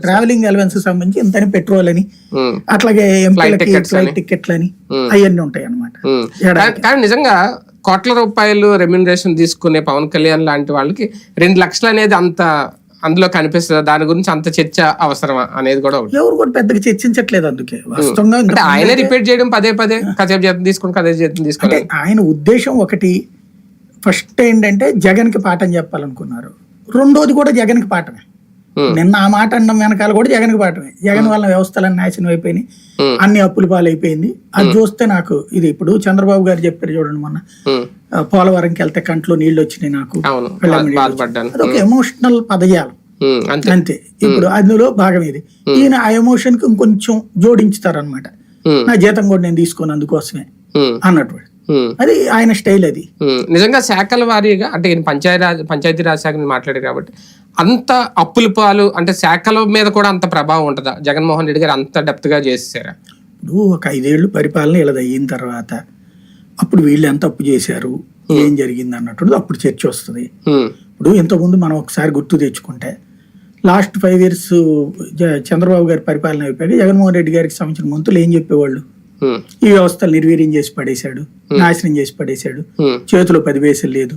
Travelling allowance సంబంధించి ఇంతని petrol అని అట్లాగే ఎంపీలకి ఫ్లైట్ టికెట్లు అని. అవన్నీ ఉంటాయి అన్నమాట ఉమ్. కానీ- నిజంగా కోట్ల రూపాయలు రెమ్యునరేషన్ తీసుకునే పవన్ కళ్యాణ్ లాంటి వాళ్ళకి రెండు లక్షలు అనేది అంత అందులో కనిపిస్తుంది? దాని గురించి అంత చర్చ అవసరమా అనేది కూడా ఎవరు కూడా పెద్దగా చర్చించట్లేదు అందుకే. వాస్తవంగా ఆయనే రిపీట్ చేయడం పదే పదే కాసేపు జీతం తీసుకుని కదే జీతం అంటే తీసుకుని. ఆయన ఉద్దేశం ఒకటి ఫస్ట్ ఏంటంటే జగన్కి పాఠం చెప్పాలనుకున్నారు. రెండోది కూడా జగన్కి పాఠమే. నిన్న ఆ మాట అన్నం వెనకాల కూడా జగన్కి పాఠమే. జగన్ వల్ల వ్యవస్థలన్నీ నాశనం అయిపోయినాయి. అన్ని అప్పుల పాలైపోయింది. అది చూస్తే నాకు ఇది ఇప్పుడు చంద్రబాబు గారు చెప్పారు చూడండి మొన్న. పోలవరంకి వెళ్తే కంట్లో నీళ్ళు వచ్చినాయి నాకు. అదొక ఎమోషనల్ పదజాలం. అంతే. ఇప్పుడు అందులో భాగం ఇది. ఈయన ఆ ఎమోషన్కి ఇంకొంచెం జోడించుతారనమాట నా జీతం కూడా నేను తీసుకుని అందుకోసమే అన్నట్టు. అది ఆయన స్టైల్ అది. నిజంగా శాఖల వారీగా అంటే ఈయన పంచాయతీ పంచాయతీ రాజ్ శాఖ మాట్లాడారు కాబట్టి అంత అప్పుల పాలు అంటే శాఖల మీద కూడా అంత ప్రభావం ఉంటుందా? జగన్మోహన్ రెడ్డి గారు అంత డెప్త్గా చేసేసారా? ఇప్పుడు ఒక ఐదేళ్ళు పరిపాలన ఇలా అయిన తర్వాత అప్పుడు వీళ్ళు ఎంత అప్పు చేశారు? ఏం జరిగింది అన్నట్టు అప్పుడు చర్చ వస్తుంది. ఇప్పుడు ఇంతకుముందు మనం ఒకసారి గుర్తు తెచ్చుకుంటే లాస్ట్ ఫైవ్ ఇయర్స్ చంద్రబాబు గారి పరిపాలన అయిపోయాక జగన్మోహన్ రెడ్డి గారికి సంబంధించిన మంత్రులు ఏం చెప్పేవాళ్ళు? ఈ వ్యవస్థలు నిర్వీర్యం చేసి పడేశాడు నాశనం చేసి పడేశాడు చేతిలో పది పైసలు లేదు.